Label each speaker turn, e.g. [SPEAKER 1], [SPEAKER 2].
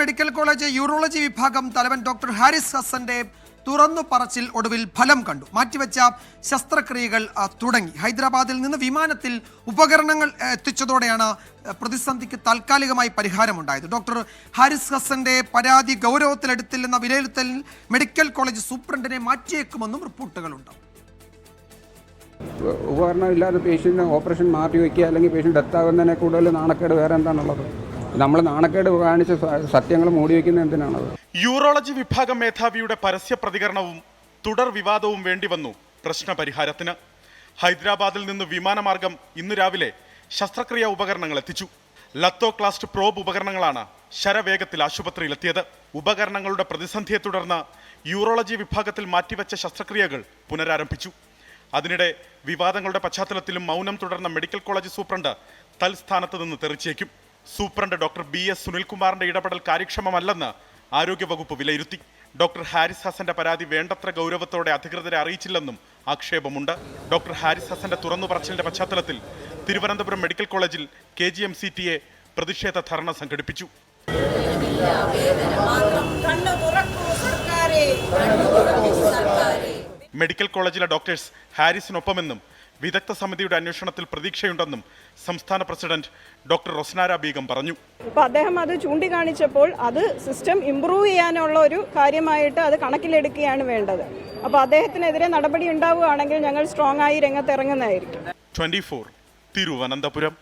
[SPEAKER 1] Medical college urology വിഭാഗം തലവൻ doctor Haris ഹസന്റെ തുറന്നു പറച്ചിൽ ഒടുവിൽ ഫലം കണ്ടു. മാറ്റിവെച്ച ശസ്ത്രക്രിയകൾ തുടങ്ങി. ഹൈദരാബാദിൽ നിന്ന് വിമാനത്തിൽ ഉപകരണങ്ങൾ എത്തിച്ചതോടെയാണ് പ്രതിസന്ധിക്ക് താൽക്കാലികമായി പരിഹാരമുണ്ടായത്. ഡോക്ടർ ഹാരിസ് ഹസന്റെ പരാതി ഗൗരവത്തിലെടുത്തില്ലെന്ന വിലയിരുത്തലിൽ മെഡിക്കൽ കോളേജ് സൂപ്രണ്ടിനെ മാറ്റിയേക്കുമെന്നും റിപ്പോർട്ടുകളുണ്ട്.
[SPEAKER 2] ഉപകരണം ഇല്ലാതെ പേഷ്യന്റിന് ഓപ്പറേഷൻ മാറ്റി വയ്ക്കുക അല്ലെങ്കിൽ പേഷ്യന്റ് ഡെത്താകുന്നതിനെ കൂടുതൽ നാണക്കേട് വേറെ എന്താണുള്ളത്? നമ്മൾ നാണക്കേട് കാണിച്ച് സത്യങ്ങൾ മൂടി വയ്ക്കുന്നത് എന്തിനാണത്?
[SPEAKER 3] യൂറോളജി വിഭാഗം മേധാവിയുടെ പരസ്യ പ്രതികരണവും തുടർ വിവാദവും വേണ്ടിവന്നു പ്രശ്ന പരിഹാരത്തിന് ഹൈദരാബാദിൽ നിന്ന് വിമാനമാർഗം ഇന്ന് രാവിലെ ശസ്ത്രക്രിയാ ഉപകരണങ്ങൾ എത്തിച്ചു. ലത്തോക്ലാസ്റ്റ് പ്രോബ് ഉപകരണങ്ങളാണ് ശരവേഗത്തിൽ ആശുപത്രിയിലെത്തിയത്. ഉപകരണങ്ങളുടെ പ്രതിസന്ധിയെ തുടർന്ന് യൂറോളജി വിഭാഗത്തിൽ മാറ്റിവെച്ച ശസ്ത്രക്രിയകൾ പുനരാരംഭിച്ചു. അതിനിടെ വിവാദങ്ങളുടെ പശ്ചാത്തലത്തിലും മൗനം തുടർന്ന മെഡിക്കൽ കോളേജ് സൂപ്രണ്ട് തൽസ്ഥാനത്ത് നിന്ന് തെറിച്ചേക്കും. സൂപ്രണ്ട് ഡോക്ടർ ബി എസ് സുനിൽകുമാറിന്റെ ഇടപെടൽ കാര്യക്ഷമമല്ലെന്ന് ആരോഗ്യവകുപ്പ് വിലയിരുത്തി. ഡോക്ടർ ഹാരിസ് ഹസന്റെ പരാതി വേണ്ടത്ര ഗൗരവത്തോടെ അധികൃതരെ അറിയിച്ചില്ലെന്നും ആക്ഷേപമുണ്ട്. ഡോക്ടർ ഹാരിസ് ഹസന്റെ തുറന്നു പറച്ചിലിന്റെ പശ്ചാത്തലത്തിൽ തിരുവനന്തപുരം മെഡിക്കൽ കോളേജിൽ K G M C T A പ്രതിഷേധ ധർണ സംഘടിപ്പിച്ചു. മെഡിക്കൽ കോളേജിലെ ഡോക്ടേഴ്സ് ഹാരിസിനൊപ്പമെന്നും വിദഗ്ധ സമിതിയുടെ അന്വേഷണത്തിൽ പ്രതീക്ഷയുണ്ടെന്നും സംസ്ഥാന പ്രസിഡന്റ് ഡോക്ടർ റൊസ്നാര ബീഗം പറഞ്ഞു.
[SPEAKER 4] അപ്പോൾ അദ്ദേഹം അത് ചൂണ്ടിക്കാണിച്ചപ്പോൾ അത് സിസ്റ്റം ഇംപ്രൂവ് ചെയ്യാനുള്ള ഒരു കാര്യമായിട്ട് അത് കണക്കിലെടുക്കുകയാണ് വേണ്ടത്. അപ്പോൾ അദ്ദേഹത്തിനെതിരെ നടപടി ഉണ്ടാവുകയാണെങ്കിൽ ഞങ്ങൾ സ്ട്രോങ് ആയി രംഗത്തിറങ്ങുന്നതായിരിക്കും
[SPEAKER 3] ട്വന്റി ഫോർ തിരുവനന്തപുരം.